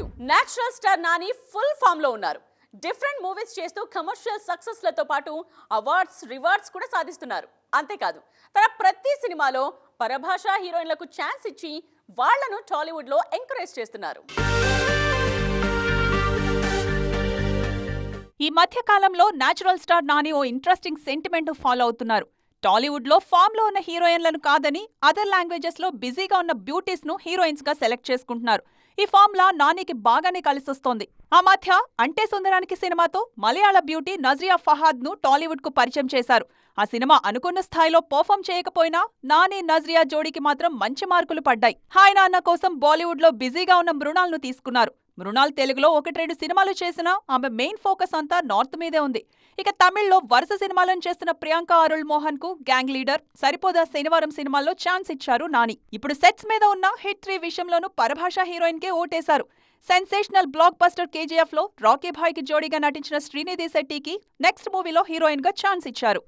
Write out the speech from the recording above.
Exclusive natural star Nani full ఫామ్లో ఉన్నారు. Different movies చేస్తూ కమర్షియల్ సక్సెస్లతో పాటు అవార్డ్స్ రివార్డ్స్ కూడా సాధిస్తున్నారు. అంతేకాదు తన ప్రతి సినిమాలో పరభాషా హీరోయిన్లకు ఛాన్స్ ఇచ్చి వాళ్ళను టాలీవుడ్లో ఎంకరేజ్ చేస్తున్నారు. ఈ మధ్య కాలంలో నేచురల్ స్టార్ నాని ఓ ఇంట్రెస్టింగ్ సెంటిమెంట్ ఫాలో అవుతున్నారు. టాలీవుడ్లో ఫామ్లో ఉన్న హీరోయిన్లను కాదని అదర్ లాంగ్వేజెస్లో బిజీగా ఉన్న బ్యూటీస్ను హీరోయిన్స్గా సెలెక్ట్ చేసుకుంటున్నారు. ఈ ఫామ్లా నానికి బాగానే కలిసొస్తోంది. ఆ మధ్య అంటే సుందరానికి సినిమాతో మలయాళ బ్యూటీ నజ్రియా ఫహాద్ను టాలీవుడ్కు పరిచయం చేశారు. ఆ సినిమా అనుకున్న స్థాయిలో పర్ఫామ్ చేయకపోయినా నాని నజ్రియా జోడీకి మాత్రం మంచి మార్కులు పడ్డాయి. హాయ్ నాన్న కోసం బాలీవుడ్లో బిజీగా ఉన్న మృణాలను తీసుకున్నారు. మృణాల్ తెలుగులో ఒకటి రెండు సినిమాలు చేసినా ఆమె మెయిన్ ఫోకస్ అంతా నార్త్ మీదే ఉంది. ఇక తమిళ్ళో వరుస సినిమాలను చేస్తున్న ప్రియాంక అరుళ్ మోహన్కు గ్యాంగ్ లీడర్ సరిపోదా శనివారం సినిమాల్లో ఛాన్స్ ఇచ్చారు నాని. ఇప్పుడు సెట్స్ మీద ఉన్న హిట్ త్రీ విషయంలోనూ పరభాష హీరోయిన్ కే ఓటేశారు. సెన్సేషనల్ బ్లాక్ బస్టర్ కేజీఎఫ్లో రాకీ భాయ్కి జోడీగా నటించిన శ్రీనిధి శెట్టికి నెక్స్ట్ మూవీలో హీరోయిన్గా ఛాన్స్ ఇచ్చారు.